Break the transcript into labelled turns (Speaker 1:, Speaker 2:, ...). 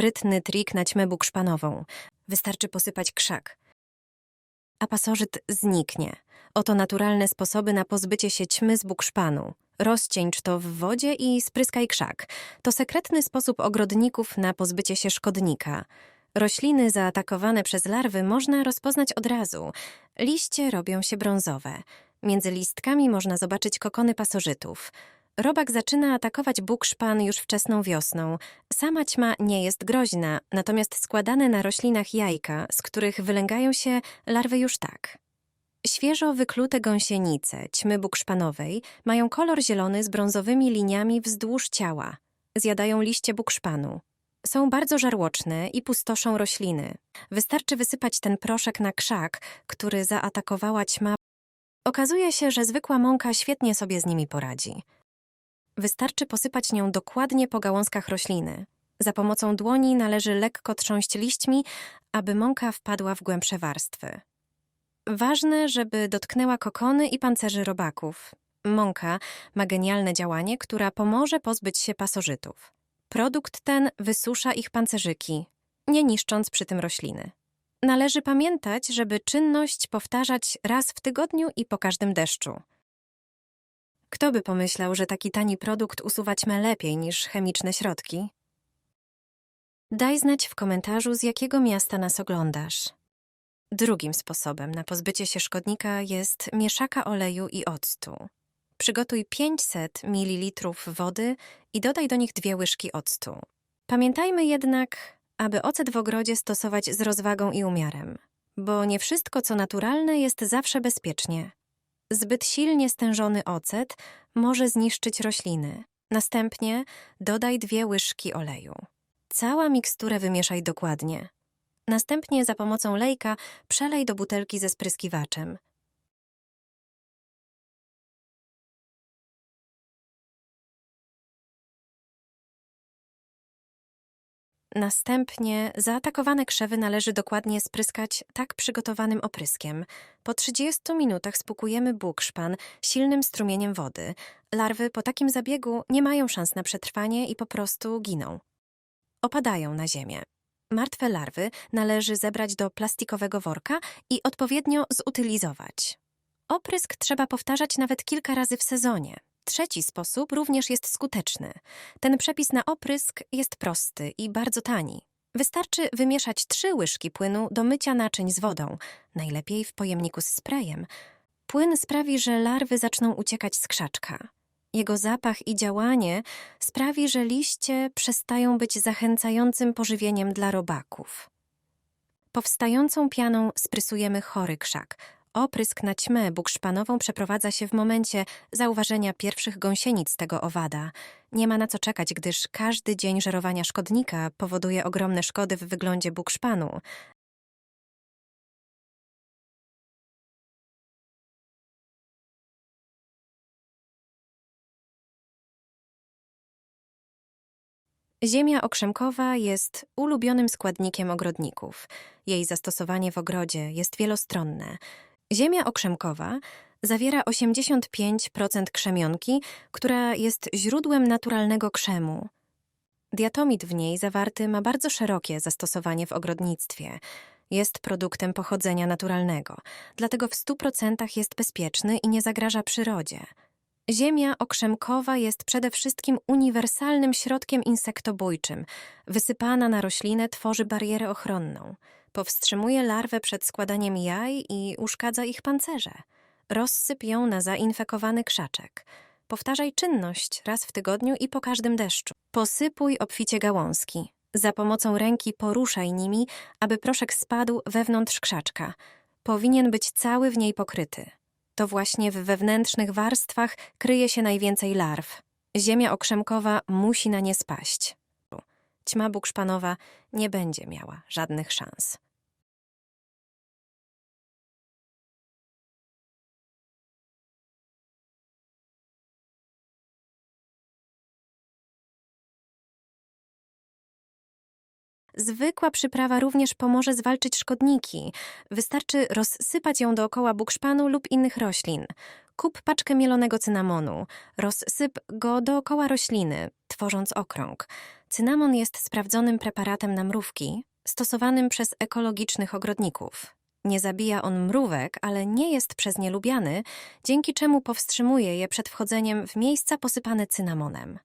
Speaker 1: sprytny trik na ćmę bukszpanową. Wystarczy posypać krzak. A pasożyt zniknie. Oto naturalne sposoby na pozbycie się ćmy z bukszpanu. Rozcieńcz to w wodzie i spryskaj krzak. To sekretny sposób ogrodników na pozbycie się szkodnika. Rośliny zaatakowane przez larwy można rozpoznać od razu. Liście robią się brązowe. Między listkami można zobaczyć kokony pasożytów. Robak zaczyna atakować bukszpan już wczesną wiosną. Sama ćma nie jest groźna, natomiast składane na roślinach jajka, z których wylęgają się larwy już tak. Świeżo wyklute gąsienice ćmy bukszpanowej mają kolor zielony z brązowymi liniami wzdłuż ciała. Zjadają liście bukszpanu. Są bardzo żarłoczne i pustoszą rośliny. Wystarczy wysypać ten proszek na krzak, który zaatakowała ćma. Okazuje się, że zwykła mąka świetnie sobie z nimi poradzi. Wystarczy posypać nią dokładnie po gałązkach rośliny. Za pomocą dłoni należy lekko trząść liśćmi, aby mąka wpadła w głębsze warstwy. Ważne, żeby dotknęła kokony i pancerzy robaków. Mąka ma genialne działanie, która pomoże pozbyć się pasożytów. Produkt ten wysusza ich pancerzyki, nie niszcząc przy tym rośliny. Należy pamiętać, żeby czynność powtarzać raz w tygodniu i po każdym deszczu. Kto by pomyślał, że taki tani produkt usuwać ma lepiej niż chemiczne środki? Daj znać w komentarzu, z jakiego miasta nas oglądasz. Drugim sposobem na pozbycie się szkodnika jest mieszaka oleju i octu. Przygotuj 500 ml wody i dodaj do nich dwie łyżki octu. Pamiętajmy jednak, aby ocet w ogrodzie stosować z rozwagą i umiarem, bo nie wszystko, co naturalne, jest zawsze bezpiecznie. Zbyt silnie stężony ocet może zniszczyć rośliny. Następnie dodaj dwie łyżki oleju. Cała miksturę wymieszaj dokładnie. Następnie za pomocą lejka przelej do butelki ze spryskiwaczem. Następnie zaatakowane krzewy należy dokładnie spryskać tak przygotowanym opryskiem. Po 30 minutach spłukujemy bukszpan silnym strumieniem wody. Larwy po takim zabiegu nie mają szans na przetrwanie i po prostu giną. Opadają na ziemię. Martwe larwy należy zebrać do plastikowego worka i odpowiednio zutylizować. Oprysk trzeba powtarzać nawet kilka razy w sezonie. Trzeci sposób również jest skuteczny. Ten przepis na oprysk jest prosty i bardzo tani. Wystarczy wymieszać trzy łyżki płynu do mycia naczyń z wodą, najlepiej w pojemniku z sprayem. Płyn sprawi, że larwy zaczną uciekać z krzaczka. Jego zapach i działanie sprawi, że liście przestają być zachęcającym pożywieniem dla robaków. Powstającą pianą sprysujemy chory krzak. Oprysk na ćmę bukszpanową przeprowadza się w momencie zauważenia pierwszych gąsienic tego owada. Nie ma na co czekać, gdyż każdy dzień żerowania szkodnika powoduje ogromne szkody w wyglądzie bukszpanu. Ziemia okrzemkowa jest ulubionym składnikiem ogrodników. Jej zastosowanie w ogrodzie jest wielostronne. Ziemia okrzemkowa zawiera 85% krzemionki, która jest źródłem naturalnego krzemu. Diatomit w niej zawarty ma bardzo szerokie zastosowanie w ogrodnictwie. Jest produktem pochodzenia naturalnego, dlatego w 100% jest bezpieczny i nie zagraża przyrodzie. Ziemia okrzemkowa jest przede wszystkim uniwersalnym środkiem insektobójczym. Wysypana na roślinę tworzy barierę ochronną. Powstrzymuje larwę przed składaniem jaj i uszkadza ich pancerze. Rozsyp ją na zainfekowany krzaczek. Powtarzaj czynność raz w tygodniu i po każdym deszczu. Posypuj obficie gałązki. Za pomocą ręki poruszaj nimi, aby proszek spadł wewnątrz krzaczka. Powinien być cały w niej pokryty. To właśnie w wewnętrznych warstwach kryje się najwięcej larw. Ziemia okrzemkowa musi na nie spaść. Ćma bukszpanowa nie będzie miała żadnych szans. Zwykła przyprawa również pomoże zwalczyć szkodniki. Wystarczy rozsypać ją dookoła bukszpanu lub innych roślin. Kup paczkę mielonego cynamonu. Rozsyp go dookoła rośliny, tworząc okrąg. Cynamon jest sprawdzonym preparatem na mrówki, stosowanym przez ekologicznych ogrodników. Nie zabija on mrówek, ale nie jest przez nie lubiany, dzięki czemu powstrzymuje je przed wchodzeniem w miejsca posypane cynamonem.